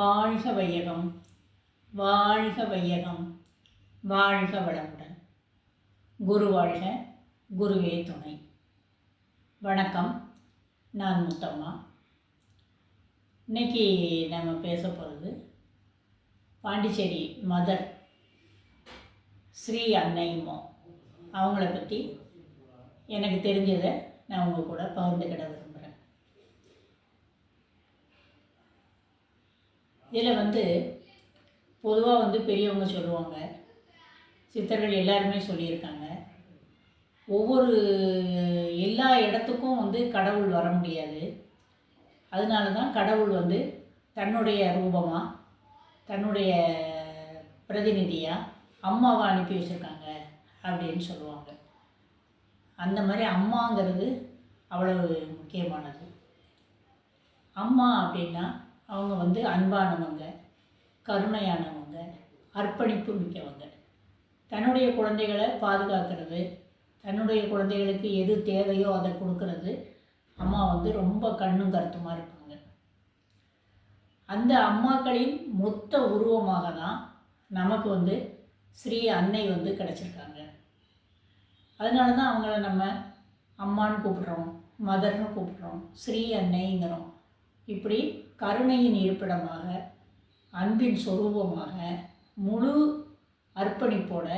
வாழ்க வையகம் வாழ்க வையகம் வாழ்க வளமுடன். குரு வாழ்க குருவே துணை. வணக்கம் நான் முத்தம்மா. இன்னைக்கு நம்ம பேச போகிறது பாண்டிச்சேரி மதர் ஸ்ரீ அன்னைமோ அவங்கள பற்றி எனக்கு தெரிஞ்சதை நான் உங்கள் கூட பகிர்ந்துக்கிட விரும்புகிறேன் இதில் வந்து பொதுவாக வந்து பெரியவங்க சொல்லுவாங்க. சித்தர்கள் எல்லாருமே சொல்லியிருக்காங்க. ஒவ்வொரு எல்லா இடத்துக்கும் வந்து கடவுள் வர முடியாது. அதனால தான் கடவுள் வந்து தன்னுடைய ரூபமாக தன்னுடைய பிரதிநிதியாக அம்மாவை அனுப்பி வச்சுருக்காங்க அப்படின்னு சொல்லுவாங்க. அந்த மாதிரி அம்மாங்கிறது அவ்வளவு முக்கியமானது. அம்மா அப்படின்னா அவங்க வந்து அன்பானவங்க கருணையானவங்க அர்ப்பணிப்பு மிக்கவங்க. தன்னுடைய குழந்தைகளை பாதுகாக்கிறது தன்னுடைய குழந்தைகளுக்கு எது தேவையோ அதை கொடுக்கறது அம்மா வந்து ரொம்ப கண்ணும் கருத்துமாக இருப்பாங்க. அந்த அம்மாக்களின் மொத்த உருவமாக தான் நமக்கு வந்து ஸ்ரீ அன்னை வந்து கிடச்சிருக்காங்க. அதனால தான் அவங்கள நம்ம அம்மான்னு கூப்பிட்றோம் மதர்னு கூப்பிட்றோம் ஸ்ரீ அன்னைங்கிறோம். இப்படி கருணையின் இருப்பிடமாக அன்பின் சொரூபமாக முழு அர்ப்பணிப்போட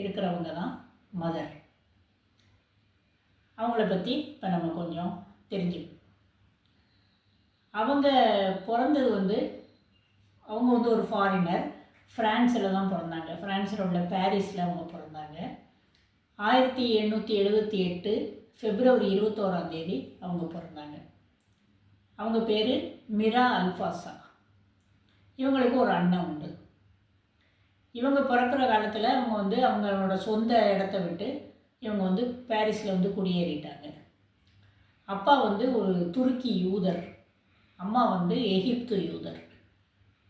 இருக்கிறவங்க தான் மதர். அவங்கள பற்றி இப்போ நம்ம கொஞ்சம் தெரிஞ்சுக்கணும் அவங்க பிறந்தது வந்து அவங்க வந்து ஒரு ஃபாரினர் ஃப்ரான்ஸில் தான் பிறந்தாங்க. ஃப்ரான்ஸில் உள்ள பாரிஸில் அவங்க பிறந்தாங்க. ஆயிரத்தி எண்ணூற்றி எழுபத்தி எட்டு ஃபெப்ரவரி இருபத்தோராம் தேதி அவங்க பிறந்தாங்க. அவங்க பேர் மிரா அல்ஃபாசா. இவங்களுக்கு ஒரு அண்ணன் உண்டு. இவங்க பிறக்கிற காலத்தில் அவங்க வந்து அவங்களோட சொந்த இடத்த விட்டு இவங்க வந்து பாரிஸில் வந்து குடியேறிட்டாங்க. அப்பா வந்து ஒரு துருக்கி யூதர். அம்மா வந்து எகிப்து யூதர்.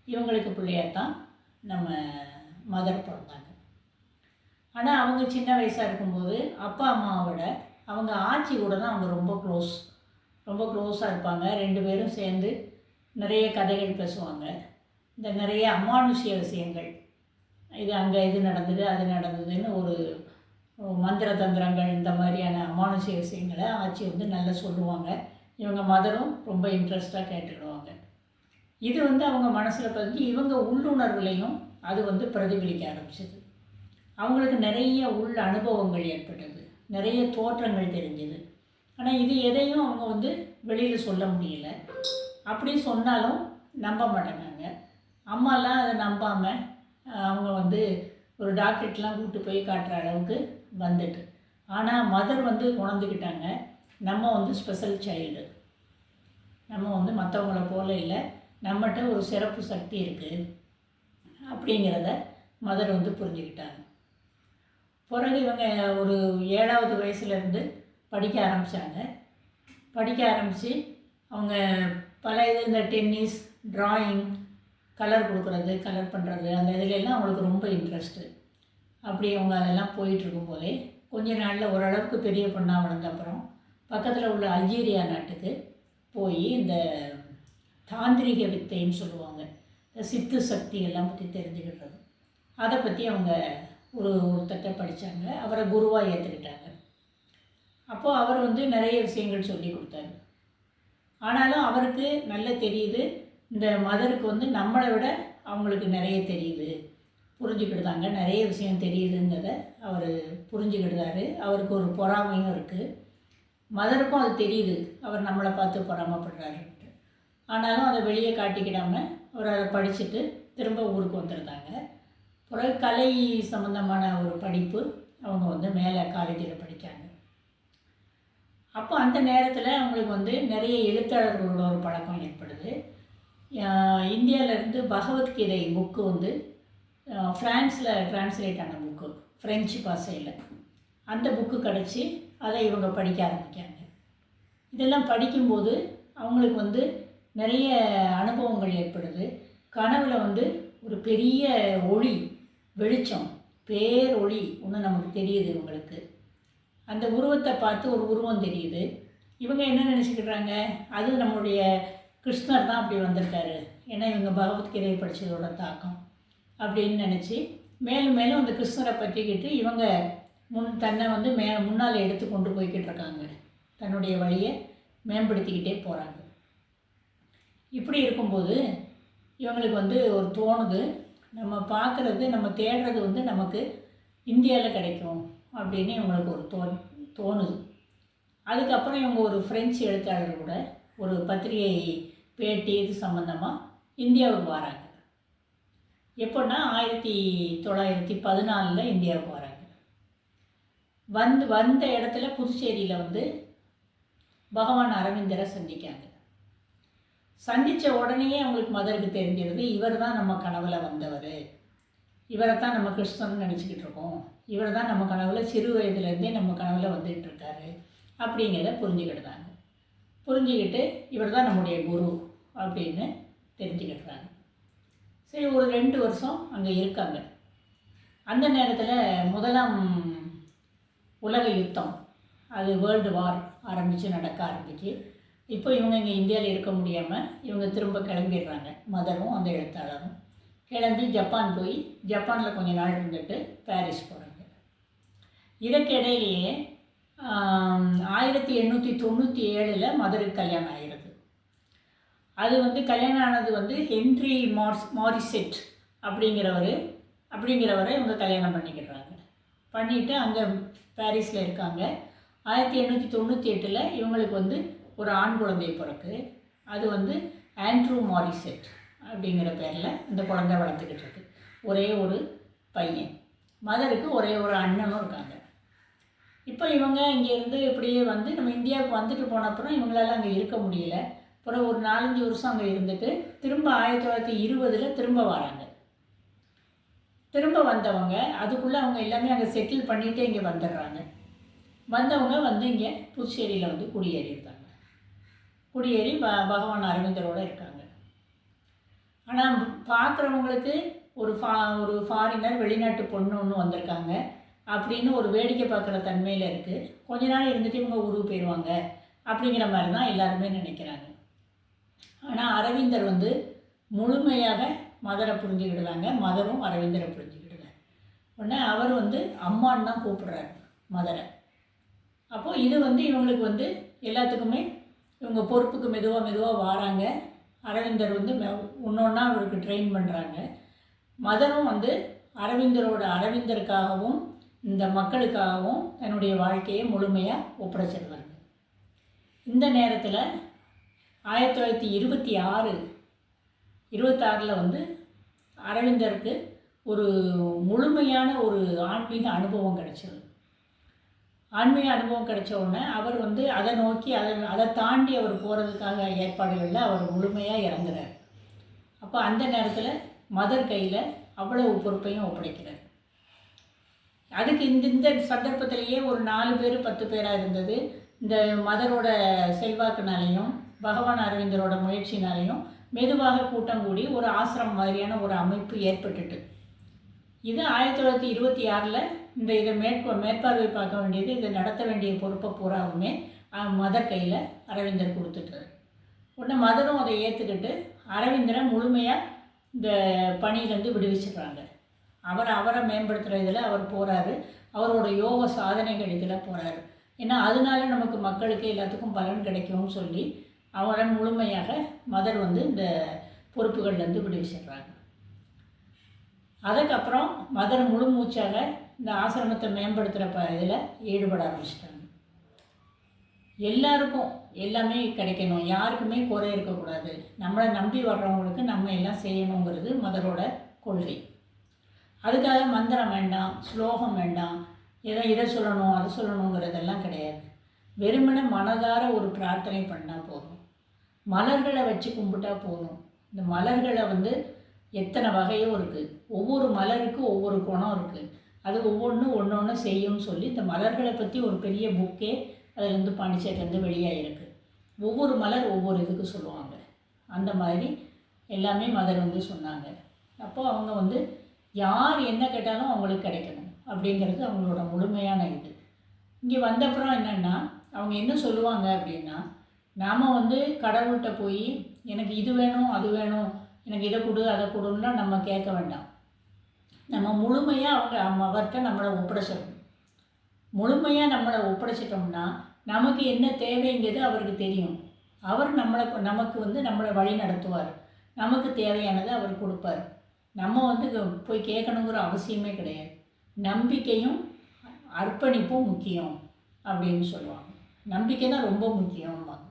இவங்களுக்கு பிள்ளையாக தான் நம்ம மதர் பிறந்தாங்க. ஆனால் அவங்க சின்ன வயசாக இருக்கும்போது அப்பா அம்மாவோட அவங்க ஆட்சி கூட தான் அவங்க ரொம்ப க்ளோஸ் ரொம்ப க்ளோஸாக இருப்பாங்க. ரெண்டு பேரும் சேர்ந்து நிறைய கதைகள் பேசுவாங்க. இந்த நிறைய அமானுஷ்ய விஷயங்கள். இது அங்கே இது நடந்தது அது நடந்ததுன்னு ஒரு மந்திர தந்திரங்கள் இந்த மாதிரியான அமானுஷ்ய விஷயங்களை ஆட்சி வந்து நல்லா சொல்லுவாங்க. இவங்க மதரும் ரொம்ப இன்ட்ரெஸ்டாக கேட்டுடுவாங்க இது வந்து அவங்க மனசில் பதிஞ்சு இவங்க உள்ளுணர்வுலையும் அது வந்து பிரதிபலிக்க ஆரம்பிச்சது. அவங்களுக்கு நிறைய உள் அனுபவங்கள் ஏற்பட்டது. நிறைய தோற்றங்கள் தெரிஞ்சது. ஆனால் இது எதையும் அவங்க வந்து வெளியில் சொல்ல முடியல. அப்படி சொன்னாலும் நம்ப மாட்டேங்காங்க. அம்மாலாம் அதை நம்பாமல் அவங்க வந்து ஒரு டாக்டர்கிட்டலாம் கூப்பிட்டு போய் காட்டுற அளவுக்கு வந்துட்டு. ஆனால் மதர் வந்து உணர்ந்துக்கிட்டாங்க நம்ம வந்து ஸ்பெஷல் சைல்டு நம்ம வந்து மற்றவங்கள போல இல்லை நம்மகிட்ட ஒரு சிறப்பு சக்தி இருக்குது அப்படிங்கிறத மதர் வந்து புரிஞ்சுக்கிட்டாங்க. பிறகு இவங்க ஒரு ஏழாவது வயசுலேருந்து படிக்க ஆரம்பித்தாங்க படிக்க ஆரம்பித்து அவங்க பல இது இந்த டென்னிஸ் ட்ராயிங் கலர் கொடுக்குறது கலர் பண்ணுறது அந்த இதுலெல்லாம் அவங்களுக்கு ரொம்ப இன்ட்ரெஸ்ட்டு அப்படி அவங்க அதெல்லாம் போயிட்டுருக்கும் போதே கொஞ்ச நாளில் ஓரளவுக்கு பெரிய பொண்ணாக வளர்ந்தப்புறம் பக்கத்தில் உள்ள அல்ஜீரியா நாட்டுக்கு போய் இந்த தாந்திரிக வித்தைன்னு சொல்லுவாங்க. இந்த சித்து சக்தி எல்லாம் பற்றி தெரிஞ்சுக்கிட்டது அதை பற்றி அவங்க ஒரு ஒருத்தட்ட படித்தாங்க அவரை குருவாக ஏற்றுக்கிட்டாங்க அப்போது அவர் வந்து நிறைய விஷயங்கள் சொல்லி கொடுத்தாரு. ஆனாலும் அவருக்கு நல்ல தெரியுது இந்த மதருக்கு வந்து நம்மளை விட அவங்களுக்கு நிறைய தெரியுது புரிஞ்சுக்கிடுதாங்க நிறைய விஷயம் தெரியுதுங்கிறத அவர் புரிஞ்சுக்கிடுதாரு அவருக்கு ஒரு பொறாமையும் இருக்குது மதருக்கும் அது தெரியுது அவர் நம்மளை பார்த்து பொறாமப்படுறாருன்ட்டு ஆனாலும் அதை வெளியே காட்டிக்கிடாமல் அவர் அதை படிச்சுட்டு திரும்ப ஊருக்கு வந்துருந்தாங்க. பிறகு கலை சம்மந்தமான ஒரு படிப்பு அவங்க வந்து மேலே காலேஜில் படித்தாங்க அப்போ அந்த நேரத்தில் அவங்களுக்கு வந்து நிறைய எழுத்தாளர்களோட ஒரு பழக்கம் ஏற்படுது. இந்தியாவிலேருந்து பகவத்கீதை புக்கு வந்து ஃப்ரான்ஸில் ட்ரான்ஸ்லேட் ஆன புக்கு ஃப்ரெஞ்சு பாஷையில். அந்த புக்கு கிடச்சி அதை இவங்க படிக்க ஆரம்பிக்காங்க இதெல்லாம் படிக்கும்போது அவங்களுக்கு வந்து நிறைய அனுபவங்கள் ஏற்படுது. கனவில் வந்து ஒரு பெரிய ஒளி வெளிச்சம் பேர் ஒளி ஒன்று நமக்கு தெரியுது இவங்களுக்கு. அந்த உருவத்தை பார்த்து ஒரு உருவம் தெரியுது. இவங்க என்ன நினச்சிக்கிட்றாங்க? அது நம்மளுடைய கிருஷ்ணர் தான் அப்படி வந்திருக்காரு. ஏன்னா இவங்க பகவத்கீதையை படித்ததோட தாக்கம் அப்படின்னு நினச்சி மேலும் மேலும் அந்த கிருஷ்ணரை பற்றிக்கிட்டு இவங்க முன் தன்னை வந்து மே முன்னால் எடுத்து கொண்டு போய்கிட்டு இருக்காங்க. தன்னுடைய வழியை மேம்படுத்திக்கிட்டே போகிறாங்க இப்படி இருக்கும்போது இவங்களுக்கு வந்து ஒரு தோணுது. நம்ம பார்க்குறது நம்ம தேடுறது வந்து நமக்கு இந்தியாவில் கிடைக்கும். அப்படின்னு இவங்களுக்கு ஒரு தோ தோணுது. அதுக்கப்புறம் இவங்க ஒரு ஃப்ரெஞ்சு எழுத்தாளர் கூட ஒரு பத்திரிகை பேட்டி இது சம்மந்தமாக இந்தியாவுக்கு வராங்க. எப்போன்னா ஆயிரத்தி தொள்ளாயிரத்தி பதினாலில் இந்தியாவுக்கு வராங்க. வந்து வந்த இடத்துல புதுச்சேரியில் வந்து பகவான் அரவிந்தரை சந்திக்காங்க. சந்தித்த உடனேயே அவங்களுக்கு மதருக்கு தெரிஞ்சிருது இவர் தான் நம்ம கனவில் வந்தவர். இவரை தான் நம்ம கிறிஸ்தவன் நினச்சிக்கிட்டு இருக்கோம். இவர் தான் நம்ம கனவில் சிறு வயதுலேருந்தே நம்ம கனவில் வந்துகிட்டு இருக்காரு அப்படிங்கிறத புரிஞ்சுக்கிட்டாங்க. புரிஞ்சுக்கிட்டு இவர் தான் நம்முடைய குரு அப்படின்னு தெரிஞ்சுக்கிட்டுறாங்க சரி ஒரு ரெண்டு வருஷம் அங்கே இருக்காங்க. அந்த நேரத்தில் முதலாம் உலக யுத்தம் அது வேர்ல்டு வார் ஆரம்பித்து நடக்க ஆரம்பிச்சு இப்போ இவங்க இங்கே இந்தியாவில் இருக்க முடியாமல் இவங்க திரும்ப கிளம்பிடுறாங்க. மதரும் அந்த எழுத்தாளரும். கிளம்பி ஜப்பான் போய் ஜப்பானில் கொஞ்ச நாள் இருந்துட்டு பாரிஸ் போகிறாங்க இதற்கு இடையிலேயே ஆயிரத்தி எண்ணூற்றி தொண்ணூற்றி ஏழில் மதுரை கல்யாணம் ஆகிறது அது வந்து கல்யாணம் ஆனது வந்து ஹென்ரி மார்ஸ் மாரிசெட் அப்படிங்கிறவர் அப்படிங்கிறவரை இவங்க கல்யாணம் பண்ணிக்கிறாங்க. பண்ணிவிட்டு அங்கே பாரிஸில் இருக்காங்க. ஆயிரத்தி எண்ணூற்றி தொண்ணூற்றி எட்டில் இவங்களுக்கு வந்து ஒரு ஆண் குழந்தை பிறக்கு. அது வந்து ஆண்ட்ரூ மாரிசெட். அப்படிங்கிற பேரில் இந்த குழந்த வளர்த்துக்கிட்டு இருக்கு. ஒரே ஒரு பையன். மதருக்கு ஒரே ஒரு அண்ணனும் இருக்காங்க. இப்போ இவங்க இங்கேருந்து இப்படியே வந்து நம்ம இந்தியாவுக்கு வந்துட்டு போன அப்புறம் இவங்களால அங்கே இருக்க முடியல. அப்புறம் ஒரு நாலஞ்சு வருஷம் அங்கே இருந்துட்டு திரும்ப ஆயிரத்தி தொள்ளாயிரத்தி இருபதில் திரும்ப வராங்க. திரும்ப வந்தவங்க அதுக்குள்ளே அவங்க எல்லாமே அங்கே செட்டில் பண்ணிகிட்டே இங்கே வந்துடுறாங்க. வந்தவங்க வந்து இங்கே புதுச்சேரியில் வந்து குடியேறியிருக்காங்க. குடியேறி ப பகவான் அரவிந்தரோடு இருக்காங்க. ஆனால் பார்க்குறவங்களுக்கு ஒரு ஃபா ஒரு ஃபாரினர் வெளிநாட்டு பொண்ணு ஒன்று வந்திருக்காங்க. அப்படின்னு ஒரு வேடிக்கை பார்க்குற தன்மையில் இருக்குது கொஞ்ச நாள் இருந்துட்டு இவங்க ஊருக்கு போயிடுவாங்க அப்படிங்கிற மாதிரி தான் எல்லாருமே நினைக்கிறாங்க. ஆனால் அரவிந்தர் வந்து முழுமையாக மதரை புரிஞ்சுக்கிடுவாங்க மதரும் அரவிந்தரை புரிஞ்சுக்கிடுங்க உடனே அவர் வந்து அம்மான்னு தான் கூப்பிட்றாரு மதரை. அப்போது இது வந்து இவங்களுக்கு வந்து எல்லாத்துக்குமே இவங்க பொறுப்புக்கு மெதுவாக மெதுவாக வராங்க. அரவிந்தர் வந்து ஒன்று ஒன்றா அவருக்கு ட்ரெயின் பண்ணுறாங்க மதனும் வந்து அரவிந்தரோட அரவிந்தருக்காகவும் இந்த மக்களுக்காகவும் தன்னுடைய வாழ்க்கையை முழுமையாக ஒப்படைச்சிடுறாங்க இந்த நேரத்தில் ஆயிரத்தி தொள்ளாயிரத்தி இருபத்தி ஆறு இருபத்தாறில் வந்து அரவிந்தருக்கு ஒரு முழுமையான ஒரு ஆன்மீக அனுபவம் கிடச்சிது ஆன்மீக அனுபவம் கிடைச்ச உடனே அவர் வந்து அதை நோக்கி அதை அதை தாண்டி அவர் போகிறதுக்காக ஏற்பாடுகளில் அவர் முழுமையாக இறங்குறார். அப்போ அந்த நேரத்தில் மதர் கையில் அவ்வளவு பொறுப்பையும் ஒப்படைக்கிறார். அதுக்கு இந்த இந்த சந்தர்ப்பத்திலேயே ஒரு நாலு பேர் பத்து பேராக இருந்தது. இந்த மதரோட செல்வாக்குனாலையும் பகவான் அரவிந்தரோட முயற்சினாலையும் மெதுவாக கூட்டம் கூடி ஒரு ஆசிரம் மாதிரியான ஒரு அமைப்பு ஏற்பட்டுட்டு இது ஆயிரத்தி தொள்ளாயிரத்தி இருபத்தி ஆறில் இந்த இதை மேற்கொ மேற்பார்வை பார்க்க வேண்டியது இதை நடத்த வேண்டிய பொறுப்பை பூராவுமே மதர் கையில் அரவிந்தர் கொடுத்துட்டாரு. உடனே மதரும் அதை ஏற்றுக்கிட்டு அரவிந்தரை முழுமையாக இந்த பணியிலேருந்து விடுவிச்சிடுறாங்க. அவரை அவரை மேம்படுத்துகிற இதில் அவர் போகிறாரு அவரோட யோக சாதனைகள் இதில் போகிறாரு ஏன்னா அதனால நமக்கு மக்களுக்கு எல்லாத்துக்கும் பலன் கிடைக்கும்னு சொல்லி அவரை முழுமையாக மதர் வந்து இந்த பொறுப்புகள்லேருந்து விடுவிச்சிடுறாங்க. அதுக்கப்புறம் மதர் முழு மூச்சாக இந்த ஆசிரமத்தை மேம்படுத்துகிற ப இதில் ஈடுபட ஆரம்பிச்சிட்டாங்க. எல்லாருக்கும் எல்லாமே கிடைக்கணும். யாருக்குமே குறை இருக்கக்கூடாது. நம்மளை நம்பி வர்றவங்களுக்கு நம்ம எல்லாம் செய்யணுங்கிறது மதரோட கொள்கை. அதுக்காக மந்திரம் வேண்டாம் ஸ்லோகம் வேண்டாம் எதை இதை சொல்லணும் அதை சொல்லணுங்கிறதெல்லாம் கிடையாது. வெறுமனை மனதார ஒரு பிரார்த்தனை பண்ணால் போதும். மலர்களை வச்சு கும்பிட்டா போதும். இந்த மலர்களை வந்து எத்தனை வகையும் இருக்குது ஒவ்வொரு மலருக்கும் ஒவ்வொரு குணம் இருக்குது அது ஒவ்வொன்றும் ஒன்று ஒன்று செய்யும்னு சொல்லி இந்த மலர்களை பற்றி ஒரு பெரிய புக்கே அதுலேருந்து பாண்டிச்சேரிலேருந்து வெளியாகிருக்கு ஒவ்வொரு மலர் ஒவ்வொரு இதுக்கு சொல்லுவாங்க. அந்த மாதிரி எல்லாமே மதர் வந்து சொன்னாங்க. அப்போது அவங்க வந்து யார் என்ன கேட்டாலும் அவங்களுக்கு கிடைக்கணும் அப்படிங்கிறது அவங்களோட முழுமையான இது. இங்கே வந்தப்புறம் என்னென்னா அவங்க என்ன சொல்லுவாங்க அப்படின்னா நாம் வந்து கடவுள்கிட்ட போய் எனக்கு இது வேணும் அது வேணும் எனக்கு இதை கொடு அதை கொடுன்னா நம்ம கேட்க வேண்டாம். நம்ம முழுமையாக அவங்க அவர்கிட்ட நம்மளை ஒப்படைச்சிடணும். முழுமையாக நம்மளை ஒப்படைச்சிட்டோம்னா நமக்கு என்ன தேவைங்கிறது அவருக்கு தெரியும். அவர் நம்மளை நமக்கு வந்து நம்மளை வழி நடத்துவார். நமக்கு தேவையானதை அவர் கொடுப்பார். நம்ம வந்து போய் கேட்கணுங்கிற அவசியமே கிடையாது. நம்பிக்கையும் அர்ப்பணிப்பும் முக்கியம் அப்படின்னு சொல்லுவாங்க. நம்பிக்கை தான் ரொம்ப முக்கியம்பாங்க.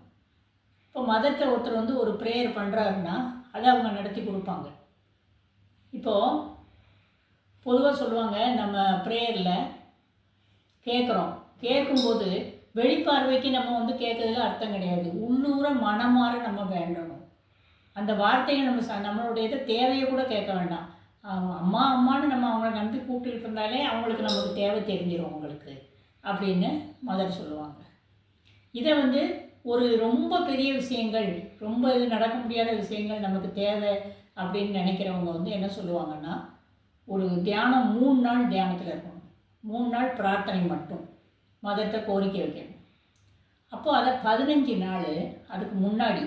இப்போ மதத்தை ஒருத்தர் வந்து ஒரு ப்ரேயர் பண்ணுறாருன்னா அதை அவங்க நடத்தி கொடுப்பாங்க. இப்போது பொதுவாக சொல்லுவாங்க நம்ம ப்ரேயரில் கேட்குறோம் கேட்கும்போது வெளிப்பார்வைக்கு நம்ம வந்து கேட்குறதுல அர்த்தம் கிடையாது. உள்ளூர மனமாற நம்ம வேண்டணும். அந்த வார்த்தையை நம்ம ச நம்மளுடைய இதை தேவையை கூட கேட்க வேண்டாம். அம்மா அம்மான்னு நம்ம அவங்கள நம்பி கூப்பிட்டுக்கிட்டு இருந்தாலே அவங்களுக்கு நமக்கு தேவை தெரிஞ்சிடும் அவங்களுக்கு அப்படின்னு மதர் சொல்லுவாங்க. இதை வந்து ஒரு ரொம்ப பெரிய விஷயங்கள் ரொம்ப இது நடக்க முடியாத விஷயங்கள் நமக்கு தேவை அப்படின்னு நினைக்கிறவங்க வந்து என்ன சொல்லுவாங்கன்னா ஒரு தியானம் மூணு நாள் தியானத்தில் இருக்கணும். மூணு நாள் பிரார்த்தனை மட்டும். மதத்தை கோரிக்கை வைக்கணும். அப்போது அதை பதினஞ்சு நாள் அதுக்கு முன்னாடி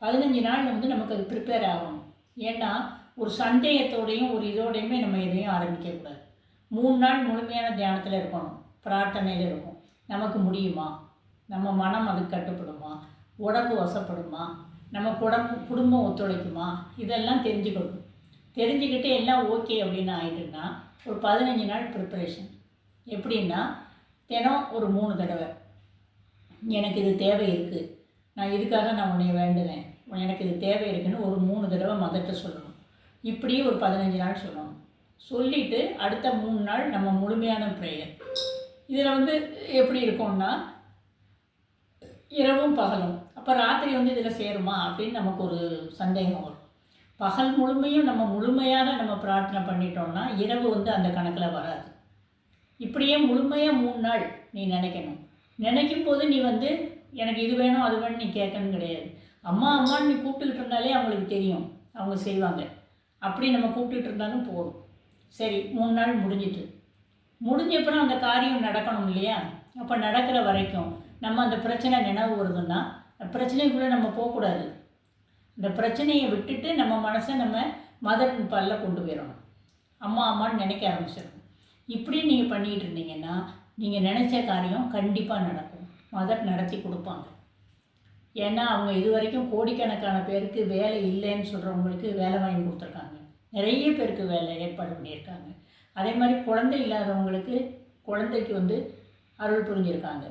பதினஞ்சு நாள் வந்து நமக்கு அது ப்ரிப்பேர் ஆகணும். ஏன்னா ஒரு சந்தேகத்தோடையும் ஒரு இதோடையுமே நம்ம எதையும் ஆரம்பிக்கக்கூடாது மூணு நாள் முழுமையான தியானத்தில் இருக்கணும். பிரார்த்தனையில் இருக்கும் நமக்கு முடியுமா? நம்ம மனம் அதுக்கு கட்டுப்படுமா? உடம்பு வசப்படுமா? நம்ம குடம்பு குடும்பம் ஒத்துழைக்குமா? இதெல்லாம் தெரிஞ்சுக்கணும். தெரிஞ்சுக்கிட்டு எல்லாம் ஓகே அப்படின்னு ஆயிட்டுன்னா ஒரு பதினஞ்சு நாள் ப்ரிப்பரேஷன் எப்படின்னா தினம் ஒரு மூணு தடவை. எனக்கு இது தேவை இருக்குது நான் இதுக்காக நான் உன்னை வேண்டுவேன் எனக்கு இது தேவை இருக்குன்னு ஒரு மூணு தடவை மதத்தை சொல்லணும். இப்படியே ஒரு பதினஞ்சு நாள் சொல்லணும். சொல்லிவிட்டு அடுத்த மூணு நாள் நம்ம முழுமையான ப்ரேயர் இதில் வந்து எப்படி இருக்கும்னா இரவும் பகலும். அப்போ ராத்திரி வந்து இதில் சேருமா? அப்படின்னு நமக்கு ஒரு சந்தேகம் வரும். பகல் முழுமையும் நம்ம முழுமையாக நம்ம பிரார்த்தனை பண்ணிட்டோம்னா இரவு வந்து அந்த கணக்கில் வராது. இப்படியே முழுமையாக மூணு நாள் நீ நினைக்கணும். நினைக்கும் போது நீ வந்து எனக்கு இது வேணும் அது வேணும் நீ கேட்கணும் கிடையாது. அம்மா அம்மான்னு நீ கூப்பிட்டுக்கிட்டு இருந்தாலே அவங்களுக்கு தெரியும். அவங்க செய்வாங்க. அப்படி நம்ம கூப்பிட்டுட்டு இருந்தாலும் போதும். சரி மூணு நாள் முடிஞ்சிட்டு. முடிஞ்சப்பறம் அந்த காரியம் நடக்கணும் இல்லையா? அப்போ நடக்கிற வரைக்கும் நம்ம அந்த பிரச்சனை நினைவு வருதுன்னா அந்த பிரச்சனைக்குள்ளே நம்ம போகக்கூடாது. இந்த பிரச்சனையை விட்டுட்டு நம்ம மனசை நம்ம மதர் பல்ல கொண்டு போயிடணும். அம்மா அம்மான்னு நினைக்க ஆரம்பிச்சிடணும். இப்படி நீங்கள் பண்ணிக்கிட்டு இருந்தீங்கன்னா நீங்கள் நினச்ச காரியம் கண்டிப்பாக நடக்கும். மதர் நடத்தி கொடுப்பாங்க. ஏன்னா அவங்க இது வரைக்கும் கோடிக்கணக்கான பேருக்கு வேலை இல்லைன்னு சொல்கிறவங்களுக்கு வேலை வாங்கி கொடுத்துருக்காங்க. நிறைய பேருக்கு வேலை ஏற்பாடு பண்ணியிருக்காங்க. அதே மாதிரி குழந்தை இல்லாதவங்களுக்கு குழந்தைக்கு வந்து அருள் புரிஞ்சிருக்காங்க.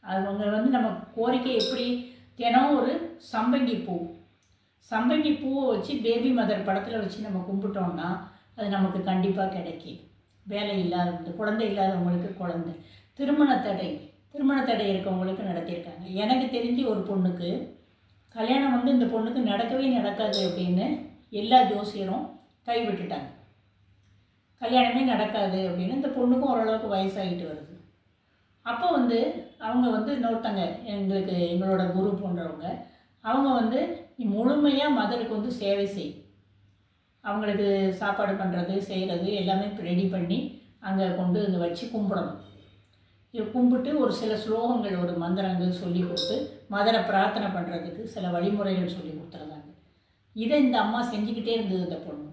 அவங்க வந்து நம்ம கோரிக்கை எப்படி? தினம் ஒரு சம்பங்கி பூ. சம்பங்கி பூவை வச்சு பேபி மதர் படத்தில் வச்சு நம்ம கும்பிட்டோம்னா அது நமக்கு கண்டிப்பாக கிடைக்கும். வேலை இல்லாதவங்க குழந்தை இல்லாதவங்களுக்கு குழந்தை. திருமண தடை. திருமண தடை இருக்கவங்களுக்கு நடத்தியிருக்காங்க. எனக்கு தெரிஞ்சு ஒரு பொண்ணுக்கு கல்யாணம் வந்து இந்த பொண்ணுக்கு நடக்கவே நடக்காது அப்படின்னு எல்லா ஜோசியரும் கைவிட்டுட்டாங்க. கல்யாணமே நடக்காது அப்படின்னு இந்த பொண்ணுக்கும் ஓரளவுக்கு வயசாகிட்டு வருது. அப்போ வந்து அவங்க வந்து இன்னொருத்தங்க எங்களுக்கு எங்களோட குரு போன்றவங்க அவங்க வந்து முழுமையாக மதருக்கு வந்து சேவை செய். அவங்களுக்கு சாப்பாடு பண்ணுறது செய்கிறது எல்லாமே ரெடி பண்ணி அங்கே கொண்டு வந்து வச்சு கும்பிடணும். இது கும்பிட்டு ஒரு சில ஸ்லோகங்கள் ஒரு மந்திரங்கள் சொல்லி கொடுத்து மதரை பிரார்த்தனை பண்ணுறதுக்கு சில வழிமுறைகள் சொல்லி கொடுத்துருந்தாங்க. இதை இந்த அம்மா செஞ்சுக்கிட்டே இருந்தது இந்த பொண்ணு.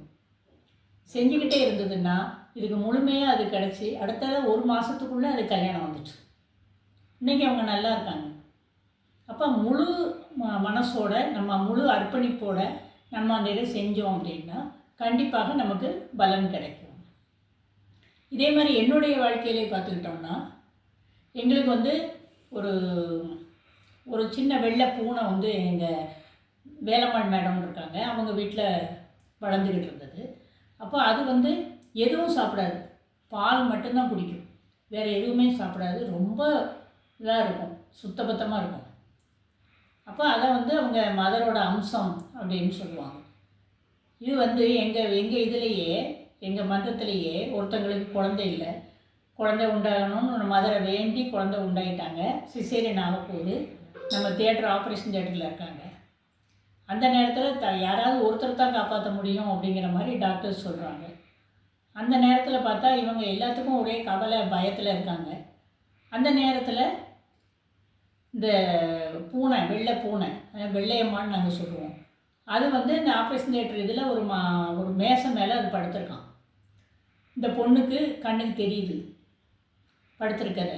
செஞ்சுக்கிட்டே இருந்ததுன்னா இதுக்கு முழுமையாக அது கிடச்சி அடுத்த ஒரு மாதத்துக்குள்ளே அது கல்யாணம் வந்துச்சு. இன்றைக்கி அவங்க நல்லா இருக்காங்க. அப்போ முழு ம- மனசோட நம்ம முழு அர்ப்பணிப்போட நம்ம அந்த இதை செஞ்சோம் அப்படின்னா கண்டிப்பாக நமக்கு பலன் கிடைக்கும். இதே மாதிரி என்னுடைய வாழ்க்கையிலே பார்த்துக்கிட்டோம்னா எங்களுக்கு வந்து ஒரு ஒரு சின்ன வெள்ளை பூனை வந்து எங்கள் வேலம்மாள் மேடம் இருக்காங்க. அவங்க வீட்டில் வளர்ந்துக்கிட்டு இருந்தது. அப்போ அது வந்து எதுவும் சாப்பிடாது. பால் மட்டும்தான் குடிக்கும். வேறு எதுவுமே சாப்பிடாது. ரொம்ப இதாக இருக்கும் சுத்தபத்தமாக இருக்கும் அப்போ அதை வந்து அவங்க மதரோட அம்சம் அப்படின்னு சொல்லுவாங்க. இது வந்து எங்கள் எங்கள் இதுலேயே எங்கள் மதத்துலேயே ஒருத்தங்களுக்கு குழந்தை இல்லை. குழந்தை உண்டாகணும்னு மதரை வேண்டி குழந்தை உண்டாயிட்டாங்க. சிசேரியன் ஆக போகுது நம்ம தியேட்டர் ஆப்ரேஷன் தியேட்டரில் இருக்காங்க. அந்த நேரத்தில் த யாராவது ஒருத்தர் தான் காப்பாற்ற முடியும் அப்படிங்கிற மாதிரி டாக்டர்ஸ் சொல்கிறாங்க அந்த நேரத்தில் பார்த்தா இவங்க எல்லாத்துக்கும் ஒரே கவலை பயத்தில் இருக்காங்க. அந்த நேரத்தில் இந்த பூனை வெள்ளை பூனை வெள்ளையம்மான்னு நாங்கள் சொல்லுவோம். அது வந்து இந்த ஆப்ரேஷன் தேட்டர் இதில் ஒரு மா ஒரு மேசை மேலே அது படுத்திருக்கான். இந்த பொண்ணுக்கு கண்ணுக்கு தெரியுது படுத்திருக்கத.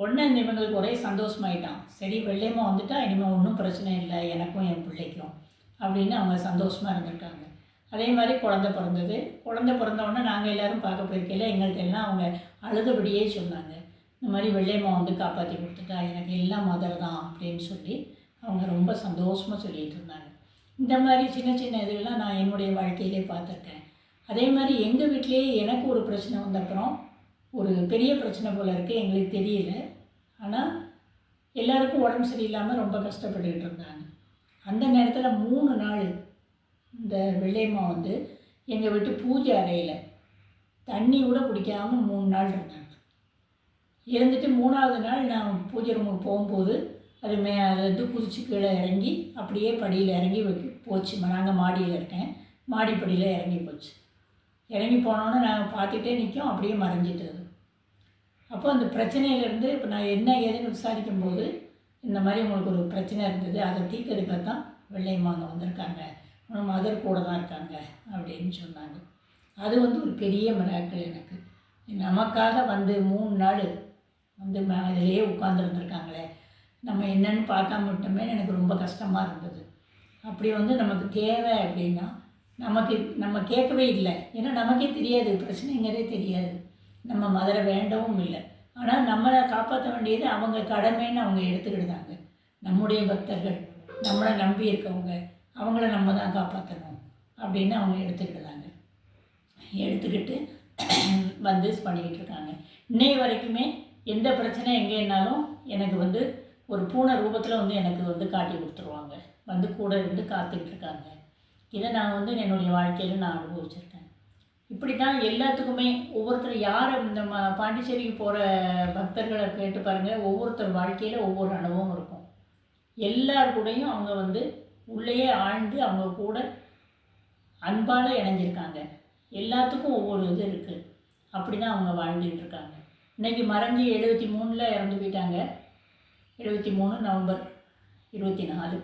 உடனே இந்த இவங்களுக்கு ஒரே சந்தோஷமாயிட்டான். சரி வெள்ளையம்மா வந்துட்டா இனிமேல் ஒன்றும் பிரச்சனை இல்லை எனக்கும் என் பிள்ளைக்கும் அப்படின்னு அவங்க சந்தோஷமாக இருந்திருக்காங்க. அதே மாதிரி குழந்த பிறந்தது. குழந்த பிறந்த உடனே நாங்கள் எல்லோரும் பார்க்க போயிருக்கையில் எங்கள்கிட்ட எல்லாம் அவங்க அழுதபடியே சொன்னாங்க. இந்த மாதிரி வெள்ளையம்மா வந்து காப்பாற்றி கொடுத்துட்டா எனக்கு எல்லாம் மதர் தான் அப்படின்னு சொல்லி அவங்க ரொம்ப சந்தோஷமாக சொல்லிகிட்டு இருந்தாங்க. இந்த மாதிரி சின்ன சின்ன இதுகள்லாம் நான் என்னுடைய வாழ்க்கையிலே பார்த்துருக்கேன். அதே மாதிரி எங்கள் வீட்டிலேயே எனக்கு ஒரு பிரச்சனை வந்த அப்புறம் ஒரு பெரிய பிரச்சனை போல் இருக்குது எங்களுக்கு தெரியல. ஆனால் எல்லாருக்கும் உடம்பு சரியில்லாமல் ரொம்ப கஷ்டப்பட்டுக்கிட்டு இருந்தாங்க. அந்த நேரத்தில் மூணு நாள் இந்த வெள்ளையம்மா வந்து எங்கள் வீட்டு பூஜை அறையில் தண்ணி கூட குடிக்காமல் மூணு நாள் இருந்தாங்க. இருந்துட்டு மூணாவது நாள் நான் பூஜை ரூமுக்கு போகும்போது அது மே அது வந்து குதிச்சு கீழே இறங்கி அப்படியே படியில் இறங்கி வைக்க போச்சு. நாங்கள் மாடியில் இருக்கேன். மாடிப்படியில் இறங்கி போச்சு. இறங்கி போனோன்னே நாங்கள் பார்த்துட்டே நிற்கும் அப்படியே மறைஞ்சிட்டது அப்போ அந்த பிரச்சனையிலேருந்து இப்போ நான் என்ன ஏதுன்னு விசாரிக்கும் போது இந்த மாதிரி உங்களுக்கு ஒரு பிரச்சனை இருந்தது. அதை தீர்க்கறதுக்காக தான் வெள்ளையம்மாங்க வந்திருக்காங்க. மதர் கூட தான் இருக்காங்க அப்படின்னு சொன்னாங்க. அது வந்து ஒரு பெரிய மிராக்கள் எனக்கு. நமக்காக வந்து மூணு நாள் வந்து இதிலேயே உட்காந்துருந்துருக்காங்களே நம்ம என்னென்னு பார்க்காம விட்டோமே எனக்கு ரொம்ப கஷ்டமாக இருந்தது. அப்படி வந்து நமக்கு தேவை அப்படின்னா நமக்கு நம்ம கேட்கவே இல்லை. ஏன்னா நமக்கே தெரியாது. பிரச்சனைங்கிறதே தெரியாது. நம்ம மதுரை வேண்டவும் இல்லை. ஆனால் நம்மளை காப்பாற்ற வேண்டியது அவங்க கடமைன்னு அவங்க எடுத்துக்கிட்டாங்க நம்முடைய பக்தர்கள் நம்மளை நம்பி இருக்கவங்க அவங்கள நம்ம தான் காப்பாற்றணும் அப்படின்னு அவங்க எடுத்துக்கிட்டாங்க எடுத்துக்கிட்டு வந்து பண்ணிக்கிட்டு இருக்காங்க. இன்னைய வரைக்குமே எந்த பிரச்சனை எங்கேனாலும் எனக்கு வந்து ஒரு பூனை ரூபத்தில் வந்து எனக்கு வந்து காட்டி கொடுத்துருவாங்க. வந்து கூட இருந்து காத்துக்கிட்டு இருக்காங்க இதை நான் வந்து என்னுடைய வாழ்க்கையில் நான் அனுபவிச்சிருக்கேன். இப்படி தான் எல்லாத்துக்குமே ஒவ்வொருத்தர் யார் இந்த ம பாண்டிச்சேரிக்கு போகிற பக்தர்களை கேட்டு பாருங்கள் ஒவ்வொருத்தர் வாழ்க்கையில் ஒவ்வொரு அனுபவம் இருக்கும். எல்லார் கூடயும் அவங்க வந்து உள்ளேயே ஆழ்ந்து அவங்க கூட அன்பால் இணைஞ்சிருக்காங்க. எல்லாத்துக்கும் ஒவ்வொரு இது இருக்குது அப்படி தான் அவங்க வாழ்ந்துகிட்டு இருக்காங்க. இன்றைக்கி மறைஞ்சி எழுபத்தி மூணில் இறந்து போயிட்டாங்க. எழுபத்தி மூணு நவம்பர் இருபத்தி நாலு.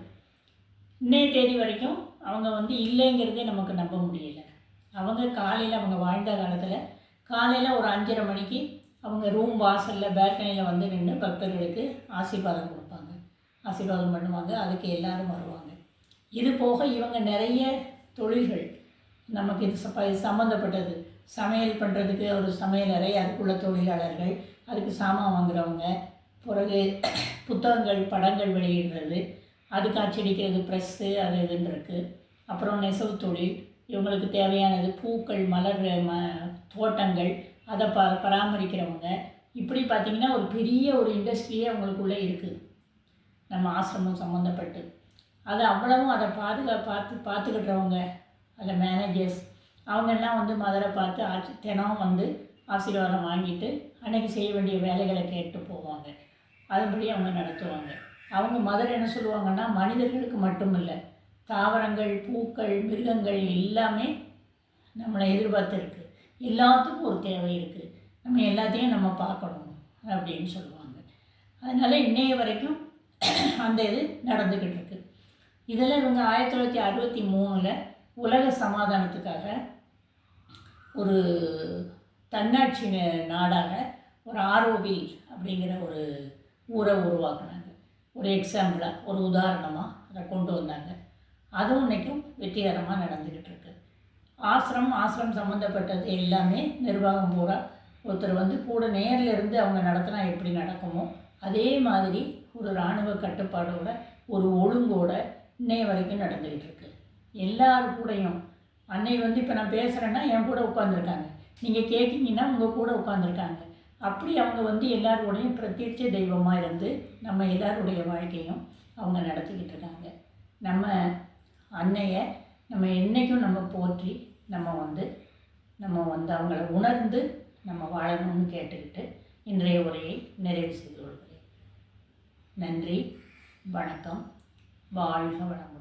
இன்னைய தேதி வரைக்கும் அவங்க வந்து இல்லைங்கிறதே நமக்கு நம்ப முடியல. அவங்க காலையில் அவங்க வாழ்ந்த காலத்தில் காலையில் ஒரு அஞ்சரை மணிக்கு அவங்க ரூம் வாசலில் பேல்கனியில் வந்து நின்று பக்தர்களுக்கு ஆசீர்வாதம் கொடுப்பாங்க. ஆசீர்வாதம் பண்ணுவாங்க. அதுக்கு எல்லோரும் வருவாங்க. இது போக இவங்க நிறைய தொழில்கள் நமக்கு இது ச சம்மந்தப்பட்டது சமையல் பண்ணுறதுக்கு ஒரு சமையலறை அதுக்குள்ள தொழிலாளர்கள் அதுக்கு சாமான் வாங்குறவங்க பிறகு புத்தகங்கள் படங்கள் வெளியிடுறது அதுக்கு அச்சடிக்கிறது ப்ரெஸ்ஸு அது இதுன்னு இருக்குது அப்புறம் நெசவு தொழில் இவங்களுக்கு தேவையானது பூக்கள் மலர் ம தோட்டங்கள் அதை ப பராமரிக்கிறவங்க. இப்படி பார்த்திங்கன்னா ஒரு பெரிய ஒரு இண்டஸ்ட்ரியே அவங்களுக்குள்ளே இருக்குது நம்ம ஆசிரமம் சம்மந்தப்பட்டு அது அவ்வளவும் அதை பாதுகா பார்த்து பார்த்துக்கிட்டுறவங்க அதில் மேனேஜர்ஸ் அவங்கெல்லாம் வந்து மதுரை பார்த்து ஆட்சி தினம் வந்து ஆசீர்வாதம் வாங்கிட்டு அன்றைக்கி செய்ய வேண்டிய வேலைகளை கேட்டு போவாங்க. அதுபடி அவங்க நடத்துவாங்க. அவங்க மதுரை என்ன சொல்லுவாங்கன்னா மனிதர்களுக்கு மட்டும் இல்லை தாவரங்கள் பூக்கள் மிருகங்கள் எல்லாமே நம்மளை எதிர்பார்த்துருக்கு. எல்லாத்துக்கும் ஒரு தேவை இருக்குது நம்ம எல்லாத்தையும் நம்ம பார்க்கணும் அப்படின்னு சொல்லுவாங்க. அதனால் இன்னைய வரைக்கும் அந்த இது நடந்துக்கிட்டு இருக்கு. இதில் இவங்க ஆயிரத்தி தொள்ளாயிரத்தி அறுபத்தி மூணில் உலக சமாதானத்துக்காக ஒரு தன்னாட்சி நாடாக ஒரு ஆரோவில் அப்படிங்கிற ஒரு ஊரை உருவாக்குனாங்க. ஒரு எக்ஸாம்பிளாக ஒரு உதாரணமாக அதை கொண்டு வந்தாங்க. அதுவும் இன்றைக்கும் வெற்றிகரமாக நடந்துக்கிட்டு இருக்கு. ஆசிரம் ஆசிரம் சம்மந்தப்பட்டது எல்லாமே நிர்வாகம் பூரா ஒருத்தர் வந்து கூட நேரில் இருந்து அவங்க நடத்தினா எப்படி நடக்குமோ அதே மாதிரி ஒரு இராணுவ கட்டுப்பாடோட ஒரு ஒழுங்கோட இன்னைய வரைக்கும் நடந்துக்கிட்டு இருக்கு. எல்லார் கூடையும் அன்னை வந்து இப்போ நான் பேசுகிறேன்னா என் கூட உட்காந்துருக்காங்க நீங்கள் கேட்குறீங்கன்னா உங்கள் கூட உட்காந்துருக்காங்க அப்படி அவங்க வந்து எல்லாரோடையும் பிரத்யட்ச தெய்வமாக இருந்து நம்ம எல்லாருடைய வாழ்க்கையும் அவங்க நடத்திக்கிட்டு இருக்காங்க. நம்ம அன்னையை நம்ம என்றைக்கும் நம்ம போற்றி நம்ம வந்து நம்ம வந்து அவங்கள உணர்ந்து நம்ம வாழணும்னு கேட்டுக்கிட்டு இன்றைய உரையை நிறைவு செய்து கொள்கிறேன். நன்றி வணக்கம் வாழ்க வளமுடன்.